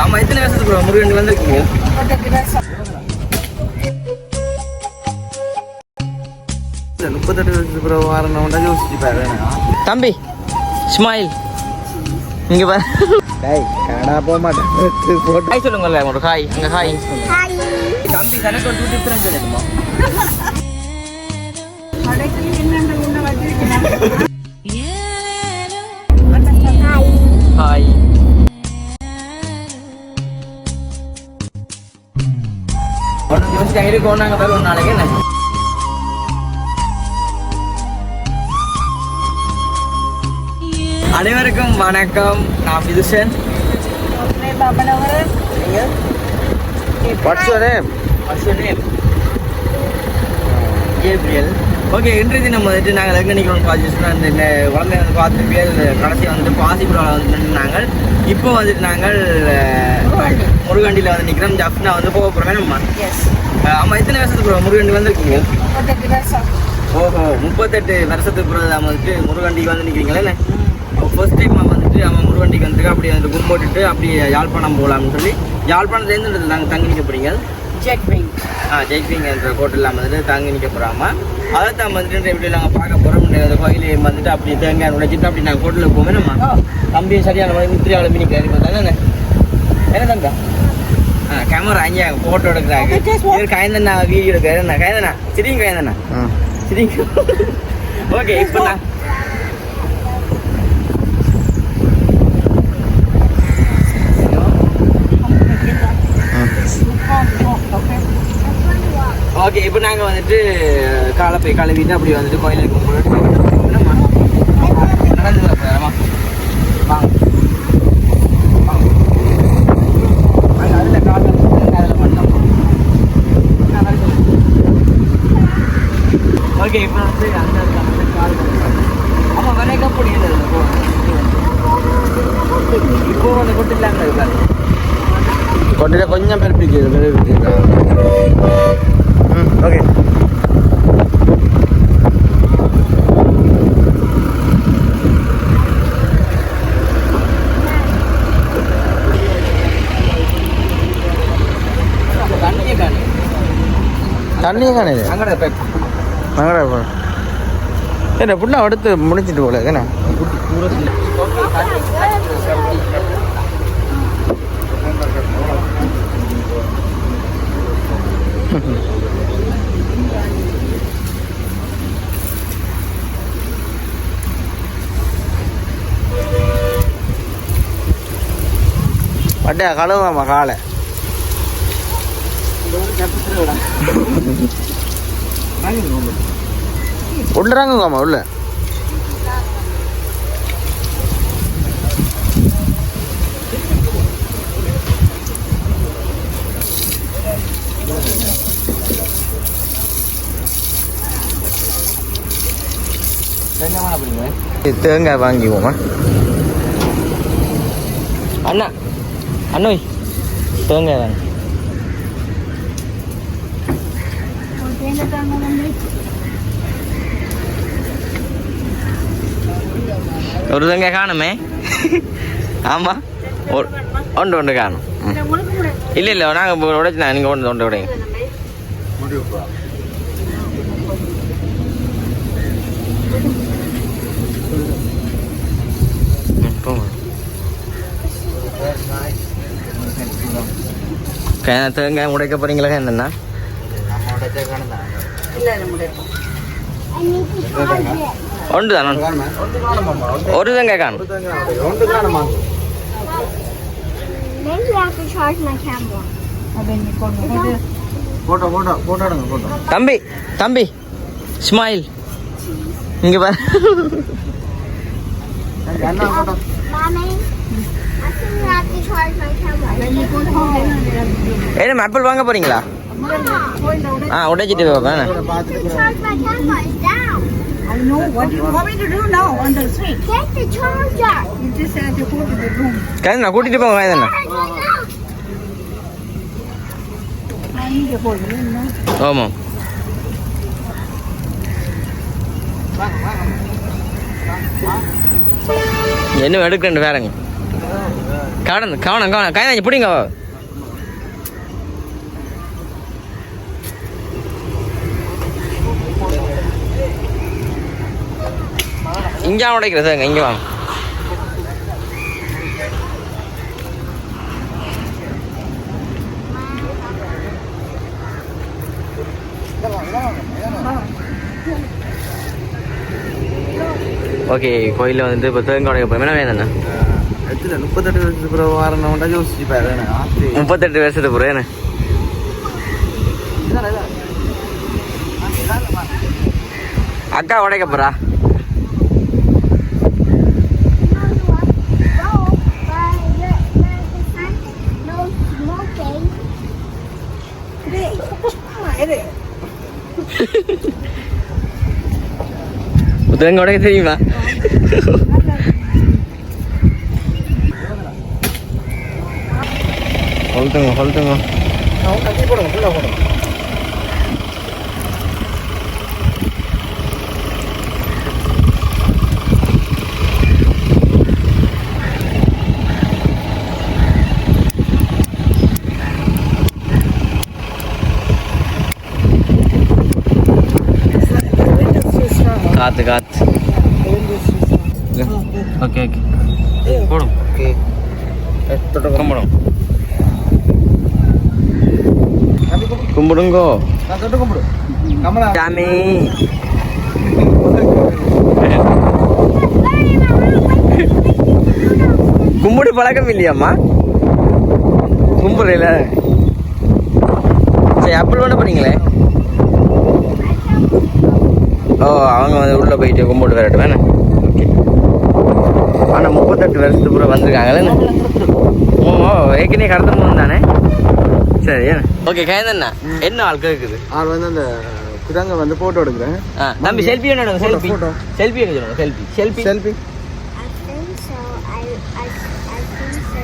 ஆமா எத்தனை வருஷத்துக்கு ப்ரோ முருகன் வந்திருக்கீங்க முப்பத்தெட்டு வருஷத்துக்கு ப்ரோ வரணும்டா யோசிச்சு பாரு தம்பி ஸ்மைல் இங்க பாரு டேய் கனடா போக மாட்டேன் போட்டு ஹாய் சொல்லுங்கல்ல ஒரு ஹாய் அங்க ஹாய் தம்பி எனக்கு ஒரு டூ டிஃபரன்ஸ் சொல்லுமா ஹாய் ஒன்று நிமிஷம் இருக்கோம் நாங்கள் பேர் ஒரு நாளைக்கு என்ன அனைவருக்கும் வணக்கம். நான் Vidushan What's your name? Gabriel. Okay இன்றைய தினம் வந்துட்டு நாங்கள் எங்கே நிற்கிறோம் பார்த்துச்சுன்னா இந்த குழந்தை வந்து பார்த்து பேர் கடைசி வந்துட்டு பாசிபுராவில் வந்து நாங்கள். இப்போ வந்துட்டு நாங்கள் முருகண்டியில் வந்து நிற்கிறோம் ஜப்னா வந்து போக போகிறோம் வேணுமா ஆமாம் எத்தனை வருஷத்துக்கு ப்ரோ முருகண்டி வந்திருக்கீங்க? ஓஹோ முப்பத்தெட்டு வருஷத்துக்கு பிறகு நம்ம வந்துட்டு முருகண்டிக்கு வந்து நிற்கிறீங்களே என்ன? ஃபர்ஸ்ட் டைம் வந்துட்டு அவன் முருகண்டிக்கு வந்துட்டு அப்படி வந்துட்டு கும்போட்டுட்டு அப்படி யாழ்ப்பாணம் போகலாம்னு சொல்லி யாழ்ப்பாணத்துலேருந்து நாங்கள் தங்கி நிற்க போறீங்க? ஆ ஜெய்பிங் என்ற ஹோட்டலில் வந்துட்டு தங்கி நிற்க போகிறாமா அதை தான் வந்துட்டு எப்படி நாங்கள் பார்க்க போகிறோம் அந்த கோயிலை வந்துட்டு அப்படி தேங்காய் உடைச்சிட்டு அப்படி நாங்கள் ஹோட்டலுக்கு போவோம். என்னம்மா? தம்பி சரியான முத்திரியாவில் மினி கேரி பார்த்தாங்க என்ன? என்ன கேமரா அங்கே ஃபோட்டோ எடுக்கிறாங்க. இவர் காயந்தண்ணா வீடியோ எடுக்கிறாரு. காயந்தண்ணா? சரிங்க காயந்தண்ணா. சரிங்க. ஓகே இப்போ நான் ஓகே இப்போ நாங்கள் வந்துட்டு காலை போய் கழுவிட்டு அப்படி வந்துட்டு கோயிலுக்கு? நடந்து வர போகிறோமா வாங்க வாங்க. வாங்க, அதுல கால் வச்சுட்டு அதுல பண்ணலாம். ஆ, வர சொல்லு. ஓகே இப்போ வந்து அந்த இடத்துல வந்து கால் பண்ணலாம். ஆமா வரைக்க முடியல இப்போ வந்து கொட்டிடலாங்க இருக்காரு கொட்டையில கொஞ்சம் பெருப்பிக்கு பெருப்பிக்கு ம் ஓகே தண்ணியே காணு தண்ணியே காணுது அங்கட பைப் நாங்கடா போ. என்ன புண்ணா அடுத்து முடிச்சிட்டு போல என்ன? பட்டையா கழுவாமா காலை. உள்ள. அப்படிங்க இது தேங்காய் வாங்கிக்குவோமா அண்ணா அண்ணோய் தேங்காய் வாங்க. ஒரு தேங்காய் காணுமே? ஆமா. ஒரு ஒன்று ஒன்று காணும். ம். இல்லை இல்லை நாங்கள் உடைச்சு நான் நீங்கள் ஒன்று ஒன்று உடைங்க. தேங்காய் உடைக்க போறீங்களா என்னண்ணா ஒன்று தான் ஒரு தேங்காய் காணும் தம்பி தம்பி ஸ்மைல் இங்க பாரு. என்ன ஆப்பிள் வாங்க போறீங்களா ஆ உடைச்சிட்டு down. I know. What do you want me to do now on the street? Get the charger. You just have to go to the room. கண்ணா கூட்டிட்டு போங்க no? ஆமாம் என்ன எடுக்கணும் வேறங்க கவனம் கவனம் கவனம் கைதாஞ்சி பிடிங்க இங்கே உடைக்கிற சார் இங்கே வாங்க. ஓகே கோயிலில் வந்து இப்போ தேங்காய் போய் என்ன இடத்துல முப்பத்தெட்டு வருஷத்துக்கு பிறகு வாரணும்டா யோசிச்சு பாரு முப்பத்தெட்டு வருஷத்துக்கு பிறகு என்ன? அக்கா உடைக்க போறா Go, but the, the, the sun, no smoking. தேங்காய் உடைக்க தெரியுமா கொளுத்துங்க கொளுத்துங்க கட்டி போடுங்க ஃபுல்லாக போடுங்க காத்து காத்து ஓகே ஓகே போடும் ஓகே தொட்டு கும்பிடும். கும்பிடுங்கோ. தொட்டு கும்பிடு. கமலா. சாமி. கும்பிடு பழக்கம் இல்லையாம்மா? கும்பிடுறீல சரி அப்படி பண்ண போறீங்களே ஓ அவங்க வந்து உள்ள போயிட்டு கும்பிட்டு வரட்டும் வேணே ஓகே. ஆனால் முப்பத்தெட்டு வருஷத்துக்கு பூரா வந்திருக்காங்களே ஏற்கனவே கடத்த போது தானே சரி ஓகே கைந்தண்ணா என்ன ஆள் கேட்குது ஆள் வந்து அந்த குரங்க வந்து போட்டோ எடுக்கிறேன் ஆ தம்பி செல்ஃபி என்ன செல்ஃபி. செல்ஃபி எடுக்க சொல்லுங்க selfie selfie selfie I think so. I, I, I think so.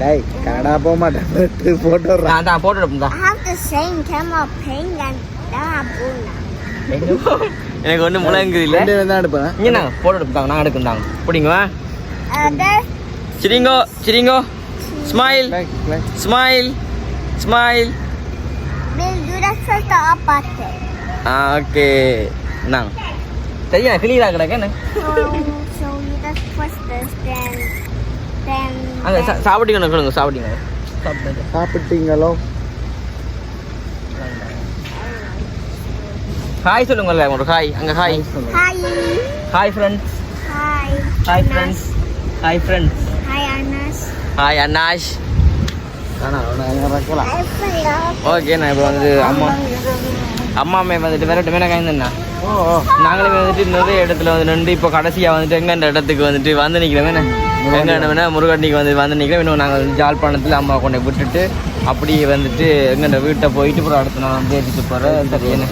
டேய் கனடா போக மாட்டேன் போட்டோ நான் தான் போட்டோ எடுப்போம் I have the same camera pink and Dabuna. எனக்கு ஒன்றும் முழங்குது இல்லை ரெண்டு தான் எடுப்பேன் இங்கே நாங்கள் போட்டோ எடுப்பாங்க நான் எடுக்குந்தாங்க பிடிங்க சிரிங்கோ சிரிங்கோ smile smile smile We'll do that first the upper ah okay நாங்க சரியா கிளியரா கிடக்கு என்ன so just this, then, then, சாப்பிட்டீங்க சொல்லுங்க சாப்பிட்டீங்க சாப்பிட்டீங்க சாப்பிட்டீங்களோ ஹாய் சொல்லுங்கல்ல ஒரு ஹாய் அங்கே hi hi, hi friends hi, hi Anas. Friends hi friends. Hi Anas ஆனா நான் வைக்கலாம் I forgot. ஓகே நான் இப்போ வந்து அம்மா அம்மா அம்மே வந்துட்டு வேற மேலே காய்ந்தண்ணா நாங்களே வந்துட்டு நிறைய இடத்துல வந்து நின்று இப்போ கடைசியாக வந்துட்டு எங்க இந்த இடத்துக்கு வந்துட்டு வந்து நிற்கிறோம் என்ன? எங்க இடம்னா முருகண்டிக்கு வந்து வந்து நிற்கிறோம் இன்னும் நாங்கள் வந்து ஜாழ்ப்பாணத்தில் அம்மா கொண்டு விட்டுட்டு அப்படியே வந்துட்டு எங்கள்ட வீட்டை போயிட்டு அப்புறம் அடுத்த நாள் வந்து ஏற்றிட்டு போகிறேன் சரி என்ன?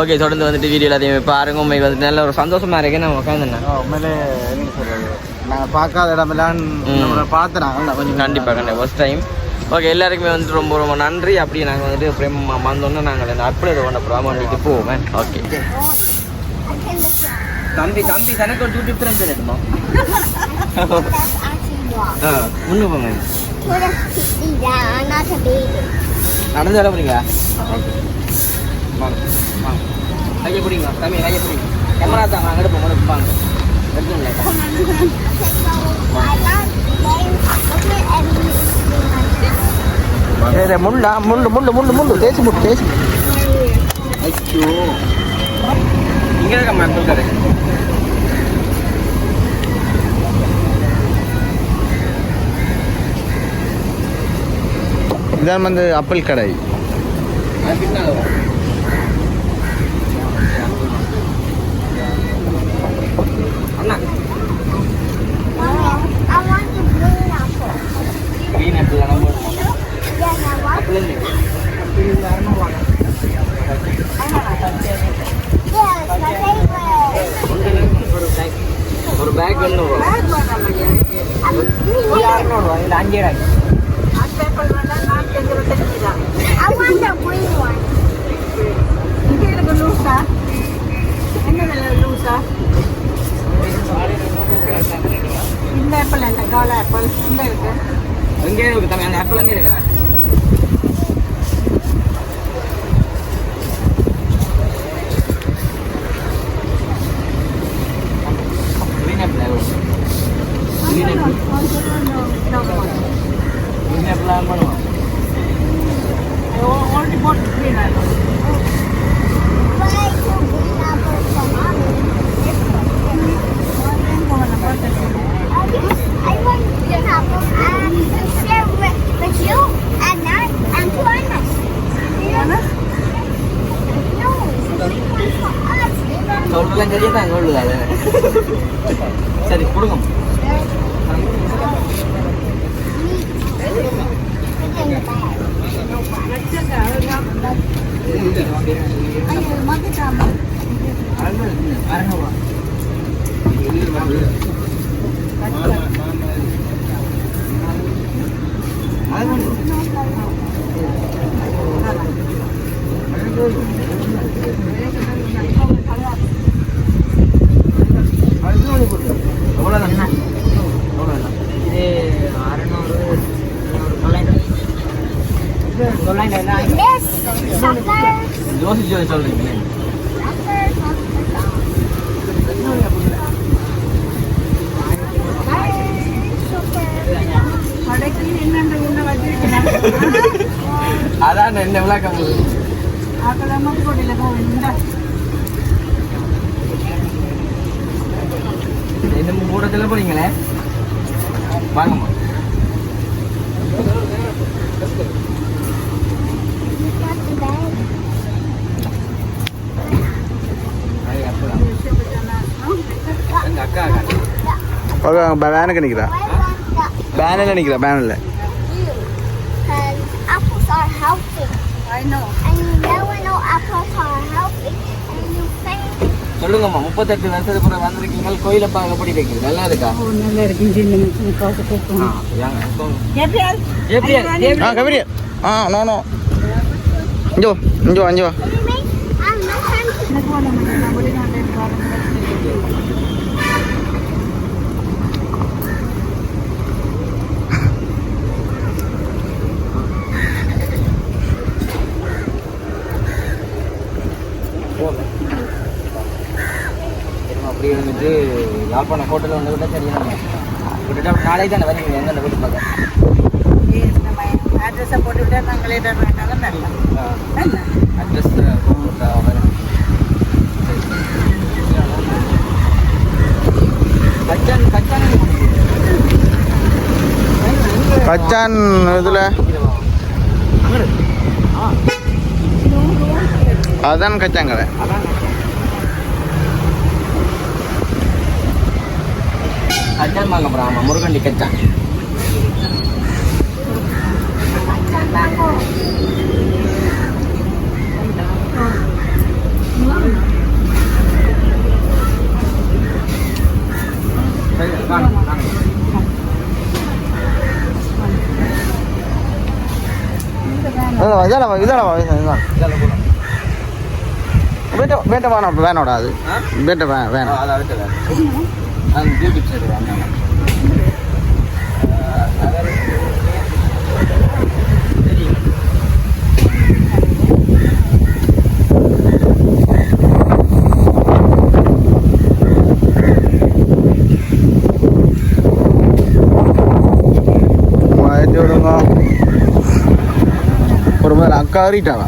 ஓகே தொடர்ந்து வந்துட்டு வீடியோ எல்லாத்தையும் பாருங்க. உங்களுக்கு வந்துட்டு நல்ல ஒரு சந்தோஷமா இருக்கு. நம்ம உட்காந்துண்ணா உண்மையிலே நாங்கள் பார்க்காத இடமெல்லாம் பார்த்துறாங்க கொஞ்சம் கண்டிப்பாக கண்டிப்பாக ஃபஸ்ட் டைம் ஓகே எல்லாருக்குமே வந்துட்டு ரொம்ப ரொம்ப நன்றி. அப்படியே நாங்கள் வந்துட்டு பிரேம வந்தோன்னே நாங்கள் இந்த அற்புதத்தை கொண்ட பிராமணிக்கு போவோமே. ஓகே தம்பி தம்பி தனக்கு ஒரு யூடியூப் தான் தெரியுமா. ஆ முன்னு போங்க. நடந்து வர போறீங்களா? வாங்க வாங்க. கையை பிடிங்க தம்பி கையை பிடிங்க. கேமரா தாங்க அங்கே எடுப்போம் முள்ளா முள்ளு முள்ளு முள்ளு முள்ளு. தேய்ச்சி முட்டு தேய்ச்சி ஐயோ இங்கே இருக்க மேம் கடை இதான் வந்து அப்பல் கடை. அண்ணா I want the green apple. Green apple நம்ம Yes, I want. பிள்ளைங்க Yes, my favorite. ஒரு பேக் ஒரு பேக் வேணும் I'm green. இரநூறுவா இல்லை அஞ்சு ரூபாய் ஆப்பிள் என்ன காலை ஆப்பிள் எங்கே இருக்குது எங்கே இருக்குது அந்த ஆப்பிள் எங்கே இருக்கா சொல்றதெல்லாம் சரியா தான் சொல்லுது அது சரி கொடுங்க in the போடல போவேன் இன்னும் கூட சொல்ல போறீங்களே வாங்கம்மா அக்கா வேனுக்கு நிற்கிறா பேனில் நிற்கிறா பேனில் And apples are healthy. I know. And you never know apples are healthy. And you think சொல்லுங்கம்மா முப்பத்தெட்டு வருஷத்துக்கு பிறகு வந்திருக்கீங்க கோயிலை பார்க்க எப்படி இருக்குது? நல்லா இருக்கா? ஓ நல்லா இருக்கு ஆ, கொடுக்கணும் ஏங்க, சொல்லுங்க. April April, April. ஆ கபீரி ஆ நோ நோ. இஞ்சோ இஞ்சோ அஞ்சோ what do you mean? I'm not trying to எனக்கு வேணும் நான் வெளிநாட்டில் வரேன் சரிம்மா, அப்படியே வந்துட்டு யாழ்ப்பாணம் ஹோட்டலில் வந்து விட்டா சரியா விட்டுட்டா நாளைக்கு தானே வரீங்க எங்கே வீட்டு பார்க்க அட்ரஸை போட்டு விட்டா நாங்கள் லேட்டாக நல்லா என்ன அட்ரஸ் வரேன் கச்சான் கச்சான் கச்சான் இதில் அதான் கச்சான். கடை கச்சான் வாங்க போகிறோம் ஆமாம் முருகண்டி கச்சான் சரி, வாங்க, வாங்க. வேட்ட வேட்ட வேணாம் வேணோடா அது. ஆ? வேட்ட வே வேணாம். ஒரு மேலே அக்கா அறிட்டாவா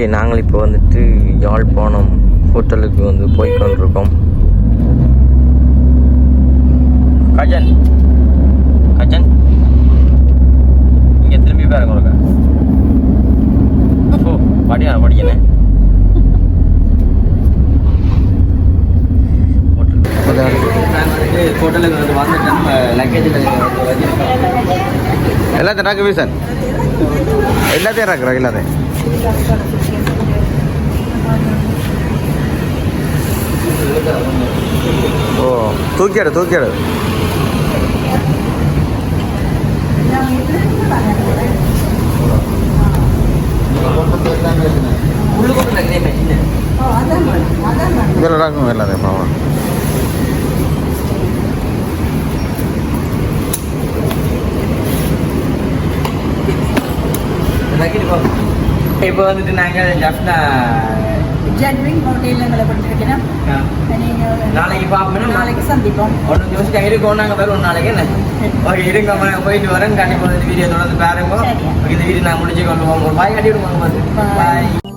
ஓகே நாங்கள் இப்போ வந்துட்டு யாழ்ப்பாணம் ஹோட்டலுக்கு வந்து போய் கொண்டிருக்கோம் கஜன். கஜன். இங்கே திரும்பி பாருங்க ஒருக்க ஓ படியா படிக்கணும் ஹோட்டலுக்கு வந்து வந்துட்டு நம்ம லக்கேஜில் எல்லாத்தையும் ராக்கவே சார் எல்லாத்தையும் ராக்குறோம் எல்லாத்தையும். ஓ தூக்கிடு தூக்கிடு இதில் இறக்கும் எல்லாத்தையும் பாவம்? இப்போ வந்துட்டு நாங்கள் ஜப்னா ஹோட்டலில் எங்களை நாளைக்கு பார்ப்போம் நாளைக்கு சந்திப்போம் ஒன்று யோசிச்சு இருக்கோம் நாங்கள் பேர் ஒரு நாளைக்கு என்ன ஓகே இருங்க நான் போயிட்டு வரேன் கண்டிப்பாக இந்த வீடியோ தொடர்ந்து பாருங்க இந்த வீடியோ நான் முடிச்சு கொள்வோம் ஒரு பாய் கட்டி விடுவாங்க. பாய்